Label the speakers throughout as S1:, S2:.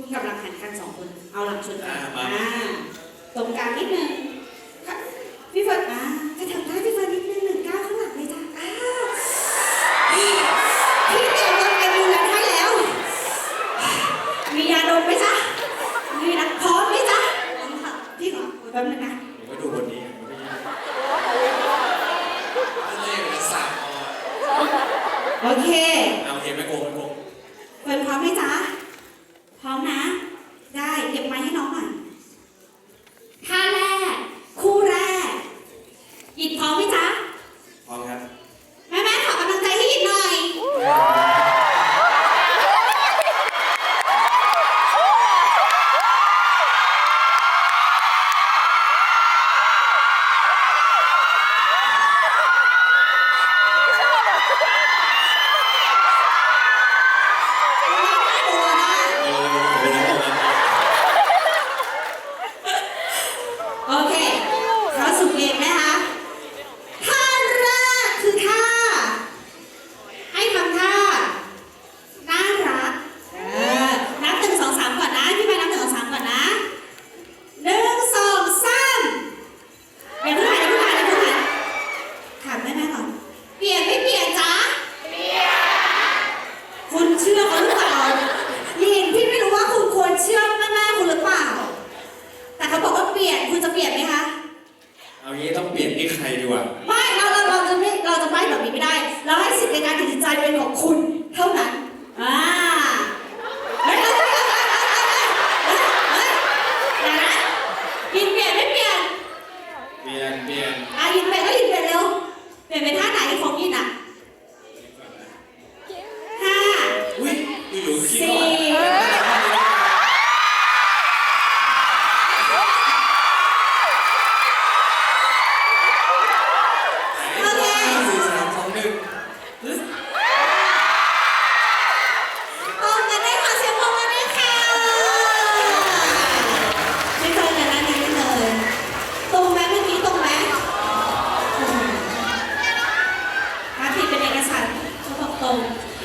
S1: คุณกับลังหันกันสองคน เอาหลังชนกัน
S2: มา
S1: ตรงกลางนิดนึงค่ะพี่เฟิร์นมาจะทำได้พี่เฟิร์นนิดนึงหนึ่งก้าวข้างหลังเลยจ้ะอ่านี่พี่เตรียมรถไปดูแลให้แล้ว มียาดมไหมจ๊ะมีนะพร้อมไหมจ๊ะพร้อมค่ะพี่ขอแป๊บนึงนะ
S2: ผมก็ดูคนนี้ผกัง
S1: เลขมันสาอะโอเค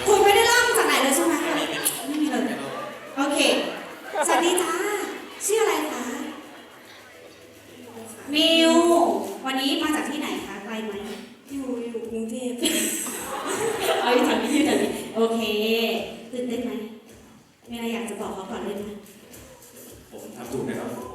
S1: คุณไม่ได้เล่ามจากไหนเลยใช่ไหมไม่มีเลย โอเค สวัสดีจ้า ชื่ออะไรคะ มิว วันนี้มาจากที่ไหนคะ ไกลไหม
S3: อยู่อยู่กรุงเทพ
S1: เอาอยู่แถวนี้อยู่แถวนี้โอเค ตื่นเต้นไหมมีอะไรอยากจะบอกเขาก่อนเลยไหม
S2: ผมทำถูกนะครับ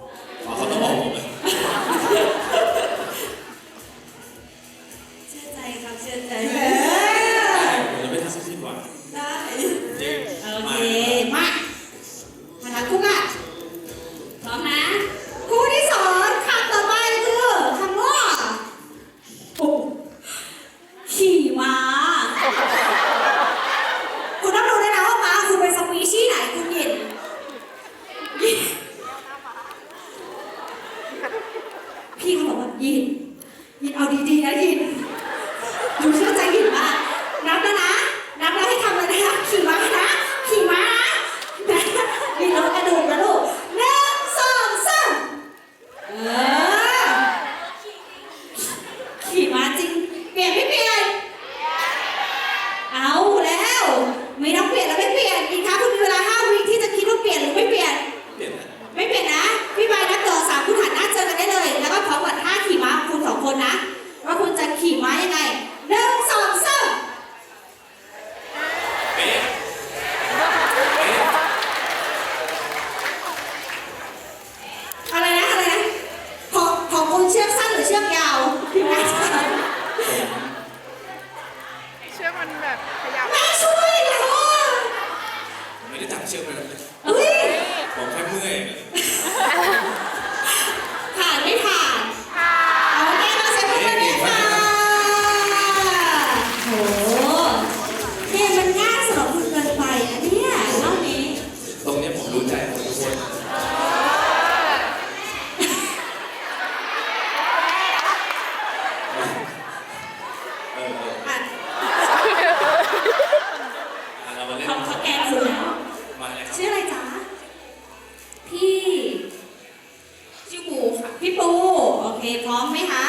S1: พร้อมไหมคะ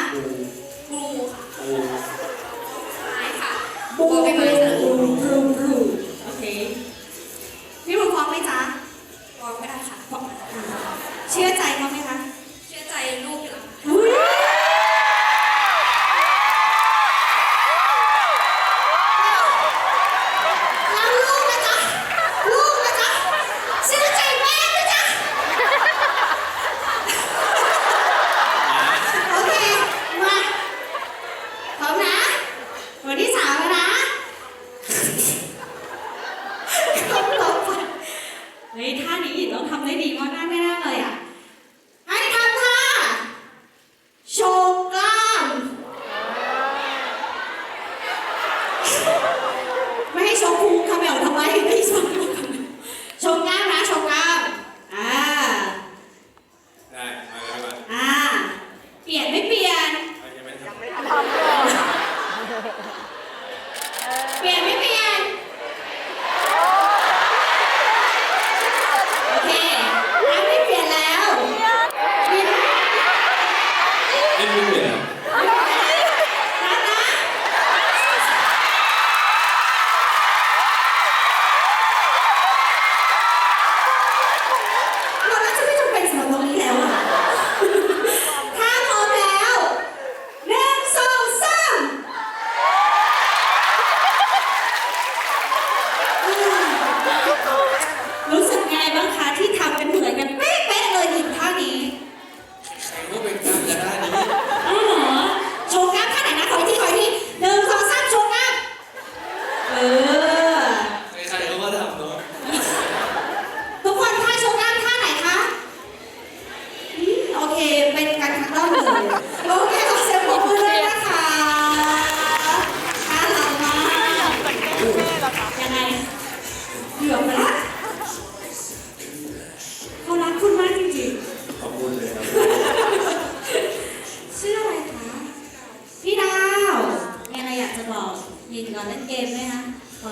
S1: นะคะที่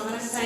S1: คะข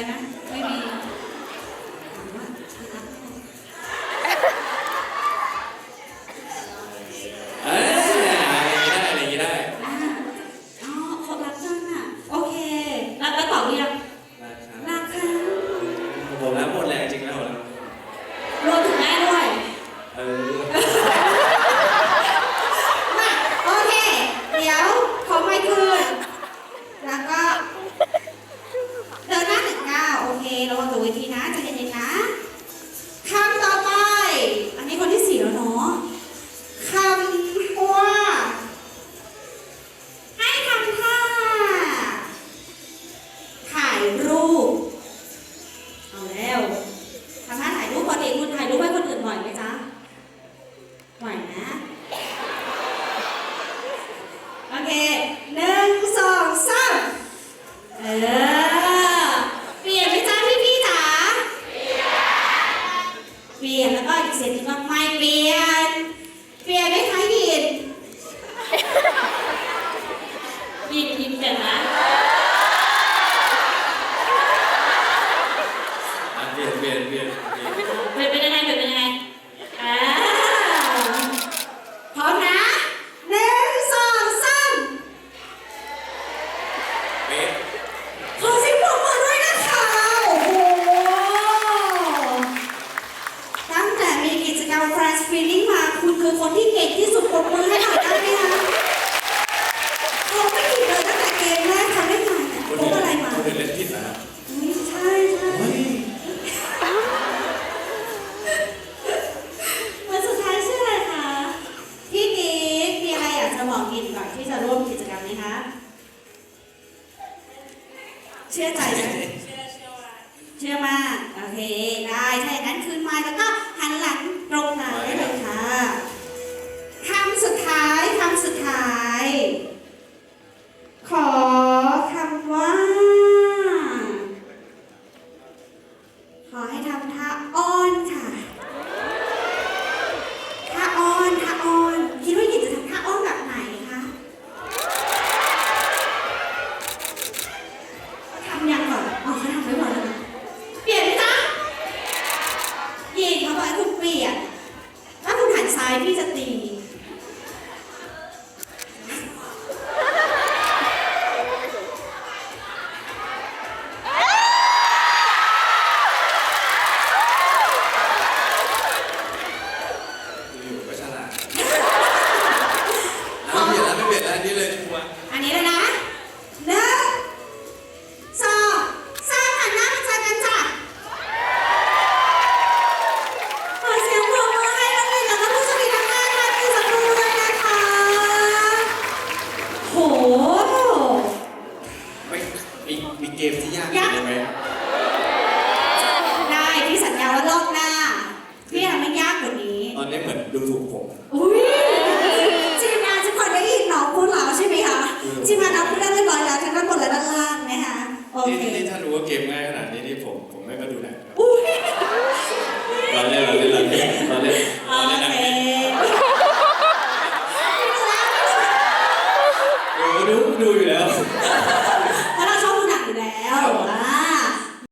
S2: จิมา
S1: นับเพื่
S3: อ
S1: นไรียบอย
S4: แล้
S1: วทั้ง
S2: ด้าหมดและ
S1: ด้านล่างนะคะโอเค นี่นี่ถ้ารู้ว่าเกมง่าย